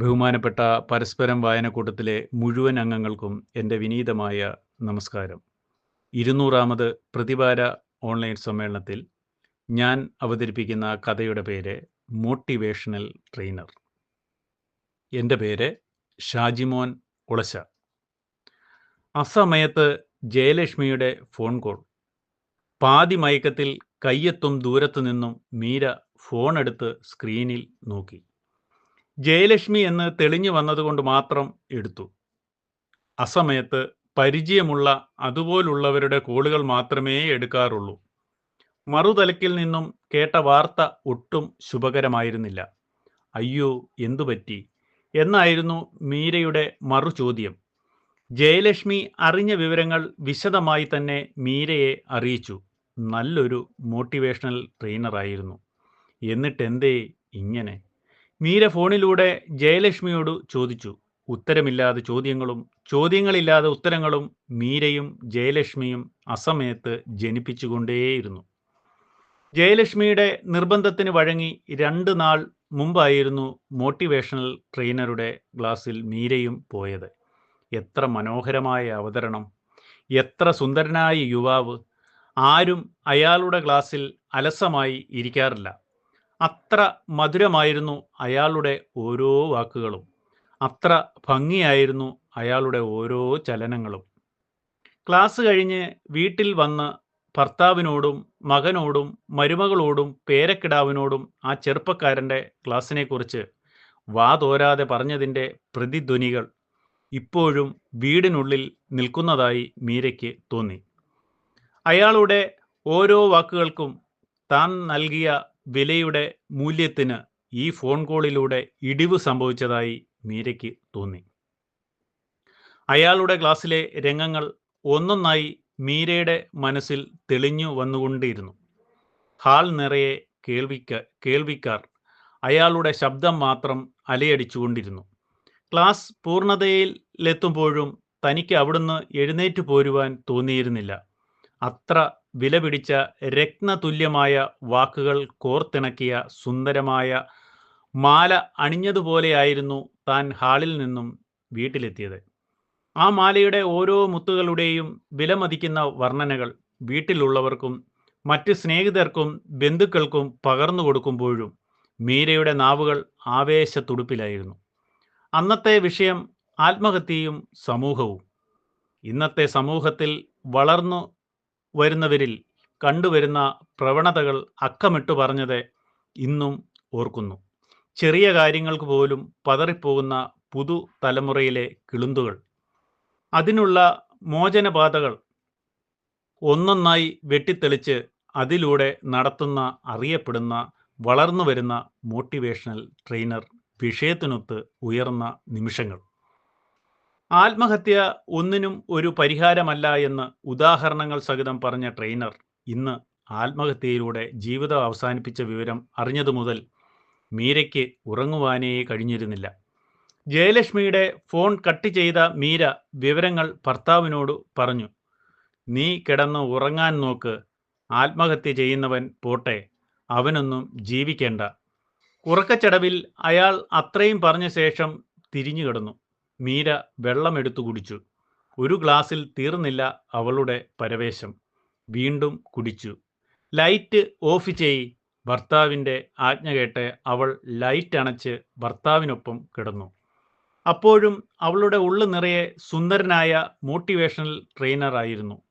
ബഹുമാനപ്പെട്ട പരസ്പരം വായനക്കൂട്ടത്തിലെ മുഴുവൻ അംഗങ്ങൾക്കും എന്റെ വിനീതമായ നമസ്കാരം. ഇരുന്നൂറാമത് പ്രതിവാര ഓൺലൈൻ സമ്മേളനത്തിൽ ഞാൻ അവതരിപ്പിക്കുന്ന കഥയുടെ പേര് മോട്ടിവേഷണൽ ട്രെയിനർ. എന്റെ പേര് ഷാജിമോൻ ഉളശ. അസമയത്ത് ജയലക്ഷ്മിയുടെ ഫോൺ കോൾ. പാതി മയക്കത്തിൽ കയ്യെത്തും ദൂരത്തു നിന്നും മീര ഫോണെടുത്ത് സ്ക്രീനിൽ നോക്കി. ജയലക്ഷ്മി എന്ന് തെളിഞ്ഞു വന്നതുകൊണ്ട് മാത്രം എടുത്തു. അസമയത്ത് പരിചയമുള്ള അതുപോലുള്ളവരുടെ കോളുകൾ മാത്രമേ എടുക്കാറുള്ളൂ. മറുതലക്കിൽ നിന്നും കേട്ട വാർത്ത ഒട്ടും ശുഭകരമായിരുന്നില്ല. അയ്യോ എന്തു പറ്റി? എന്നായിരുന്നു മീരയുടെ മറു ചോദ്യം ജയലക്ഷ്മി അറിഞ്ഞ വിവരങ്ങൾ വിശദമായി തന്നെ മീരയെ അറിയിച്ചു. നല്ലൊരു മോട്ടിവേഷണൽ ട്രെയിനറായിരുന്നു. എന്നിട്ടെന്തേ ഇങ്ങനെ? മീര ഫോണിലൂടെ ജയലക്ഷ്മിയോട് ചോദിച്ചു. ഉത്തരമില്ലാതെ ചോദ്യങ്ങളും ചോദ്യങ്ങളില്ലാതെ ഉത്തരങ്ങളും മീരയും ജയലക്ഷ്മിയും അസമയത്ത് ജനിപ്പിച്ചുകൊണ്ടേയിരുന്നു. ജയലക്ഷ്മിയുടെ നിർബന്ധത്തിന് വഴങ്ങി രണ്ട് നാൾ മുമ്പായിരുന്നു മോട്ടിവേഷണൽ ട്രെയിനറുടെ ക്ലാസ്സിൽ മീരയും പോയത്. എത്ര മനോഹരമായ അവതരണം എത്ര സുന്ദരനായ യുവാവ്. ആരും അയാളുടെ ക്ലാസ്സിൽ അലസമായി ഇരിക്കാറില്ല. അത്ര മധുരമായിരുന്നു അയാളുടെ ഓരോ വാക്കുകളും. അത്ര ഭംഗിയായിരുന്നു അയാളുടെ ഓരോ ചലനങ്ങളും. ക്ലാസ് കഴിഞ്ഞ് വീട്ടിൽ വന്ന് ഭർത്താവിനോടും മകനോടും മരുമകളോടും പേരക്കിടാവിനോടും ആ ചെറുപ്പക്കാരന്റെ ക്ലാസ്സിനെക്കുറിച്ച് വാതോരാതെ പറഞ്ഞതിന്റെ പ്രതിധ്വനികൾ ഇപ്പോഴും വീടിനുള്ളിൽ നിൽക്കുന്നതായി മീരയ്ക്ക് തോന്നി. അയാളുടെ ഓരോ വാക്കുകൾക്കും താൻ നൽകിയ വിലയുടെ മൂല്യത്തിന് ഈ ഫോൺ കോളിലൂടെ ഇടിവ് സംഭവിച്ചതായി മീരയ്ക്ക് തോന്നി. അയാളുടെ ക്ലാസ്സിലെ രംഗങ്ങൾ ഒന്നൊന്നായി മീരയുടെ മനസ്സിൽ തെളിഞ്ഞു വന്നുകൊണ്ടിരുന്നു ഹാൾ നിറയെ കേൾവിക്ക കേൾവിക്കാർ അയാളുടെ ശബ്ദം മാത്രം അലയടിച്ചുകൊണ്ടിരുന്നു. ക്ലാസ് പൂർണതയിലെത്തുമ്പോഴും തനിക്ക് അവിടുന്ന് എഴുന്നേറ്റ് പോരുവാൻ തോന്നിയിരുന്നില്ല. അത്ര വില പിടിച്ച രത്നതുല്യമായ വാക്കുകൾ കോർത്തിണക്കിയ സുന്ദരമായ മാല അണിഞ്ഞതുപോലെയായിരുന്നു താൻ ഹാളിൽ നിന്നും വീട്ടിലെത്തിയത്. ആ മാലയുടെ ഓരോ മുത്തുകളുടെയും വിലമതിക്കുന്ന വർണനകൾ വീട്ടിലുള്ളവർക്കും മറ്റ് സ്നേഹിതർക്കും ബന്ധുക്കൾക്കും പകർന്നു കൊടുക്കുമ്പോഴും മീരയുടെ നാവുകൾ ആവേശത്തുടുപ്പിലായിരുന്നു. അന്നത്തെ വിഷയം ആത്മഹത്യയും സമൂഹവും. ഇന്നത്തെ സമൂഹത്തിൽ വളർന്നു വരുന്നവരിൽ കണ്ടുവരുന്ന പ്രവണതകൾ അക്കമിട്ടു പറഞ്ഞത് ഇന്നും ഓർക്കുന്നു. ചെറിയ കാര്യങ്ങൾക്ക് പോലും പതറിപ്പോകുന്ന പുതു തലമുറയിലെ കിളുന്തുകൾ. അതിനുള്ള മോചനപാതകൾ ഒന്നൊന്നായി വെട്ടിത്തെളിച്ച് അതിലൂടെ നടത്തുന്ന അറിയപ്പെടുന്ന വളർന്നു വരുന്ന മോട്ടിവേഷണൽ ട്രെയിനർ വിഷയത്തിനൊത്ത് ഉയർന്ന നിമിഷങ്ങൾ. ആത്മഹത്യ ഒന്നിനും ഒരു പരിഹാരമല്ല എന്ന് ഉദാഹരണങ്ങൾ സഹിതം പറഞ്ഞ ട്രെയിനർ ഇന്ന് ആത്മഹത്യയിലൂടെ ജീവിതം അവസാനിപ്പിച്ച വിവരം അറിഞ്ഞതു മുതൽ മീരയ്ക്ക് ഉറങ്ങുവാനേ കഴിഞ്ഞിരുന്നില്ല. ജയലക്ഷ്മിയുടെ ഫോൺ കട്ട് ചെയ്ത മീര വിവരങ്ങൾ ഭർത്താവിനോട് പറഞ്ഞു നീ കിടന്ന് ഉറങ്ങാൻ നോക്ക് ആത്മഹത്യ ചെയ്യുന്നവൻ പോട്ടെ അവനൊന്നും ജീവിക്കേണ്ട. ഉറക്കച്ചടവിൽ അയാൾ അത്രയും പറഞ്ഞ ശേഷം തിരിഞ്ഞു കിടന്നു മീര വെള്ളമെടുത്തു കുടിച്ചു. ഒരു ഗ്ലാസ്സിൽ തീർന്നില്ല അവളുടെ പരവേശം. വീണ്ടും കുടിച്ചു. ലൈറ്റ് ഓഫ് ചെയ്. ഭർത്താവിന്റെ ആജ്ഞ കേട്ട് അവൾ ലൈറ്റ് അണച്ച് ഭർത്താവിനൊപ്പം കിടന്നു. അപ്പോഴും അവളുടെ ഉള്ളു നിറയെ സുന്ദരനായ മോട്ടിവേഷണൽ ട്രെയിനറായിരുന്നു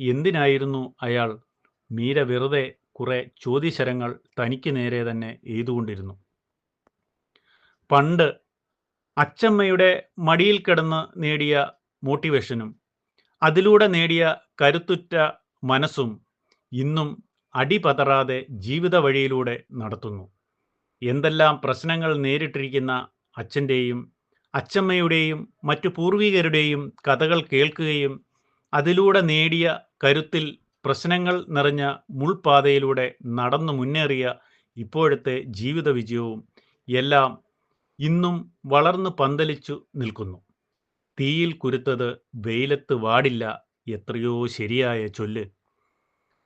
എന്തിനായിരുന്നു അയാൾ? മീര വെറുതെ കുറെ ചോദ്യശരങ്ങൾ തനിക്ക് നേരെ തന്നെ എഴുതുകൊണ്ടിരുന്നു. പണ്ട് അച്ചമ്മയുടെ മടിയിൽ കിടന്ന് നേടിയ മോട്ടിവേഷനും അതിലൂടെ നേടിയ കരുത്തുറ്റ മനസ്സും ഇന്നും അടിപതറാതെ ജീവിത വഴിയിലൂടെ നടത്തുന്നു. എന്തെല്ലാം പ്രശ്നങ്ങൾ നേരിട്ടിരിക്കുന്ന അച്ഛന്റെയും അച്ചമ്മയുടെയും മറ്റു പൂർവികരുടെയും കഥകൾ കേൾക്കുകയും അതിലൂടെ നേടിയ കരുത്തിൽ പ്രശ്നങ്ങൾ നിറഞ്ഞ മുൾപാതയിലൂടെ നടന്നു മുന്നേറിയ ഇപ്പോഴത്തെ ജീവിത വിജയവും എല്ലാം ഇന്നും വളർന്നു പന്തലിച്ചു നിൽക്കുന്നു. തീയിൽ കുരുത്തത് വെയിലത്ത് വാടില്ല എത്രയോ ശരിയായ ചൊല്ല്.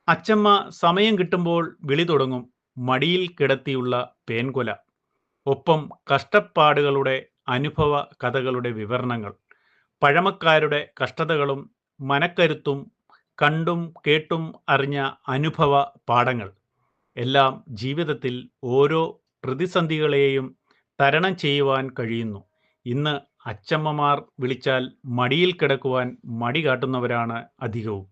അച്ചമ്മ സമയം കിട്ടുമ്പോൾ വിളി തുടങ്ങും മടിയിൽ കിടത്തിയുള്ള പേൻകൊല. ഒപ്പം കഷ്ടപ്പാടുകളുടെ അനുഭവ കഥകളുടെ വിവരണങ്ങൾ. പഴമക്കാരുടെ കഷ്ടതകളും മനക്കരുത്തും കണ്ടും കേട്ടും അറിഞ്ഞ അനുഭവ പാഠങ്ങൾ. എല്ലാം ജീവിതത്തിൽ ഓരോ പ്രതിസന്ധികളെയും തരണം ചെയ്യുവാൻ കഴിയുന്നു. ഇന്ന് അച്ചമ്മമാർ വിളിച്ചാൽ മടിയിൽ കിടക്കുവാൻ മടി കാട്ടുന്നവരാണ് അധികവും.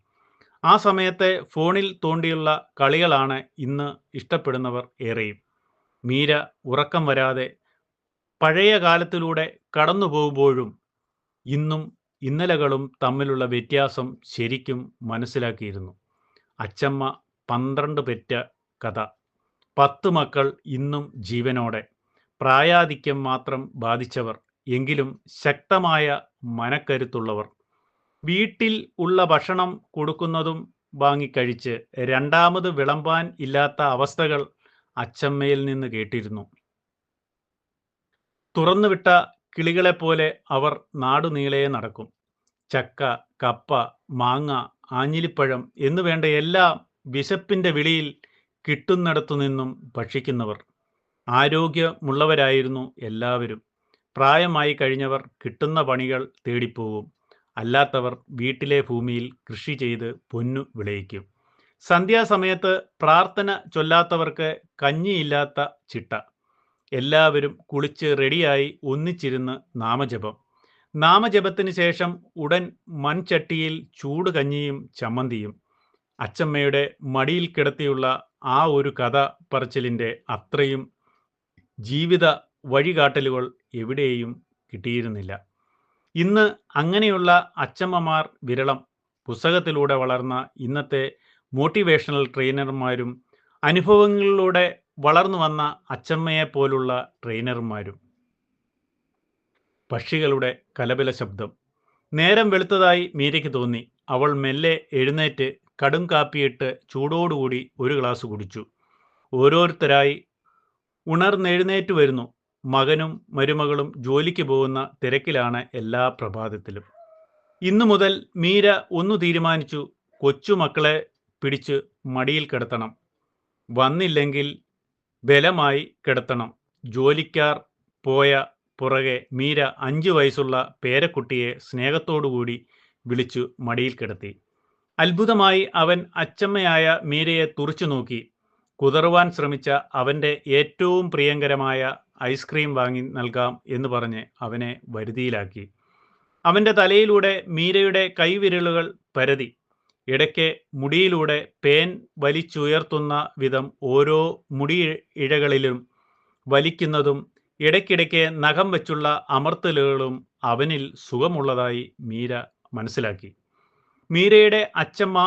ആ സമയത്തെ ഫോണിൽ തോണ്ടിയുള്ള കളികളാണ് ഇന്ന് ഇഷ്ടപ്പെടുന്നവർ ഏറെയും. മീര ഉറക്കം വരാതെ പഴയ കാലത്തിലൂടെ കടന്നു പോകുമ്പോഴും ഇന്നും ഇന്നലകളും തമ്മിലുള്ള വ്യത്യാസം ശരിക്കും മനസ്സിലാക്കിയിരുന്നു. അച്ചമ്മ പന്ത്രണ്ട് പെറ്റ കഥ. പത്ത് മക്കൾ ഇന്നും ജീവനോടെ. പ്രായാധിക്യം മാത്രം ബാധിച്ചവർ എങ്കിലും ശക്തമായ മനക്കരുത്തുള്ളവർ. വീട്ടിൽ ഉള്ള ഭക്ഷണം കൊടുക്കുന്നതും വാങ്ങിക്കഴിച്ച് രണ്ടാമത് വിളമ്പാൻ ഇല്ലാത്ത അവസ്ഥകൾ അച്ചമ്മയിൽ നിന്ന് കേട്ടിരുന്നു. തുറന്നുവിട്ട കിളികളെപ്പോലെ അവർ നാടുനീളയെ നടക്കും. ചക്ക കപ്പ മാങ്ങ ആഞ്ഞിലിപ്പഴം എന്നുവേണ്ട എല്ലാം വിശപ്പിന്റെ വിളിയിൽ കിട്ടുന്നിടത്തു നിന്നും ഭക്ഷിക്കുന്നവർ. ആരോഗ്യമുള്ളവരായിരുന്നു എല്ലാവരും. പ്രായമായി കഴിഞ്ഞവർ കിട്ടുന്ന പണികൾ തേടിപ്പോവും. അല്ലാത്തവർ വീട്ടിലെ ഭൂമിയിൽ കൃഷി ചെയ്ത് പൊന്നു വിളയിക്കും. സന്ധ്യാസമയത്ത് പ്രാർത്ഥന ചൊല്ലാത്തവർക്ക് കഞ്ഞിയില്ലാത്ത ചിട്ട. എല്ലാവരും കുളിച്ച് റെഡിയായി ഒന്നിച്ചിരുന്ന് നാമജപം. നാമജപത്തിന് ശേഷം ഉടൻ മൺചട്ടിയിൽ ചൂട് കഞ്ഞിയും ചമ്മന്തിയും. അച്ചമ്മയുടെ മടിയിൽ കിടത്തിയുള്ള ആ ഒരു കഥ പറച്ചിലിന്റെ അത്രയും ജീവിത വഴികാട്ടലുകൾ എവിടെയും കിട്ടിയിരുന്നില്ല. ഇന്ന് അങ്ങനെയുള്ള അച്ചമ്മമാർ വിരളം പുസ്തകത്തിലൂടെ വളർന്ന ഇന്നത്തെ മോട്ടിവേഷണൽ ട്രെയിനർമാരും അനുഭവങ്ങളിലൂടെ വളർന്നു വന്ന അച്ചമ്മയെ പോലുള്ള ട്രെയിനർമാരും. പക്ഷികളുടെ കലബല ശബ്ദം. നേരം വെളുത്തതായി മീരയ്ക്ക് തോന്നി. അവൾ മെല്ലെ എഴുന്നേറ്റ് കടും കാപ്പിയിട്ട് ചൂടോടുകൂടി ഒരു ഗ്ലാസ് കുടിച്ചു. ഓരോരുത്തരായി ഉണർന്നെഴുന്നേറ്റ് വരുന്നു. മകനും മരുമകളും ജോലിക്ക് പോകുന്ന തിരക്കിലാണ് എല്ലാ പ്രഭാതത്തിലും. ഇന്നു മുതൽ മീര ഒന്നു തീരുമാനിച്ചു കൊച്ചുമക്കളെ പിടിച്ച് മടിയിൽ കിടത്തണം. വന്നില്ലെങ്കിൽ ബലമായി കിടത്തണം. ജോലിക്കാർ പോയ പുറകെ മീര അഞ്ചു വയസ്സുള്ള പേരക്കുട്ടിയെ സ്നേഹത്തോടുകൂടി വിളിച്ചു മടിയിൽ കിടത്തി. അത്ഭുതമായി അവൻ അച്ചമ്മയായ മീരയെ തുറച്ചു നോക്കി. കുതറുവാൻ ശ്രമിച്ച അവന്റെ ഏറ്റവും പ്രിയങ്കരമായ ഐസ്ക്രീം വാങ്ങി നൽകാം എന്ന് പറഞ്ഞ് അവനെ വരുതിയിലാക്കി. അവന്റെ തലയിലൂടെ മീരയുടെ കൈവിരലുകൾ പരതി. ഇടയ്ക്ക് മുടിയിലൂടെ പേൻ വലിച്ചുയർത്തുന്ന വിധം ഓരോ മുടി ഇഴകളിലും വലിക്കുന്നതും ഇടയ്ക്കിടയ്ക്ക് നഖം വെച്ചുള്ള അമർത്തലുകളും അവനിൽ സുഖമുള്ളതായി മീര മനസ്സിലാക്കി. മീരയുടെ അച്ചമ്മ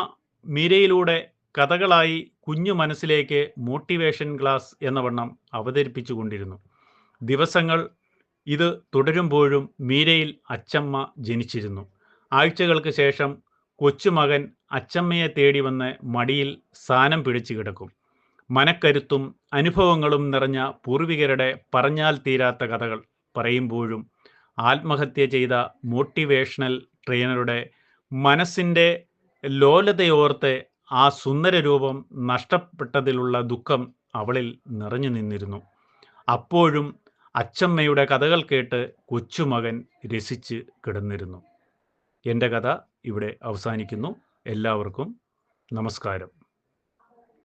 മീരയിലൂടെ കഥകളായി കുഞ്ഞു മനസ്സിലേക്ക് മോട്ടിവേഷൻ ക്ലാസ് എന്ന വണ്ണം അവതരിപ്പിച്ചു കൊണ്ടിരുന്നു. ദിവസങ്ങൾ ഇത് തുടരുമ്പോഴും മീരയിൽ അച്ചമ്മ ജനിച്ചിരുന്നു. ആഴ്ചകൾക്ക് ശേഷം കൊച്ചുമകൻ അച്ചമ്മയെ തേടി വന്ന് മടിയിൽ സ്ഥാനം പിടിച്ചു കിടക്കും. മനക്കരുത്തും അനുഭവങ്ങളും നിറഞ്ഞ പൂർവികരുടെ പറഞ്ഞാൽ തീരാത്ത കഥകൾ പറയുമ്പോഴും ആത്മഹത്യ ചെയ്ത മോട്ടിവേഷണൽ ട്രെയിനറുടെ മനസ്സിന്റെ ലോലതയോർത്ത് ആ സുന്ദരരൂപം നഷ്ടപ്പെട്ടതിലുള്ള ദുഃഖം അവളിൽ നിറഞ്ഞു നിന്നിരുന്നു. അപ്പോഴും അച്ചമ്മയുടെ കഥകൾ കേട്ട് കൊച്ചുമകൻ രസിച്ച് കിടന്നിരുന്നു. എന്റെ കഥ ഇവിടെ അവസാനിക്കുന്നു. എല്ലാവർക്കും നമസ്കാരം.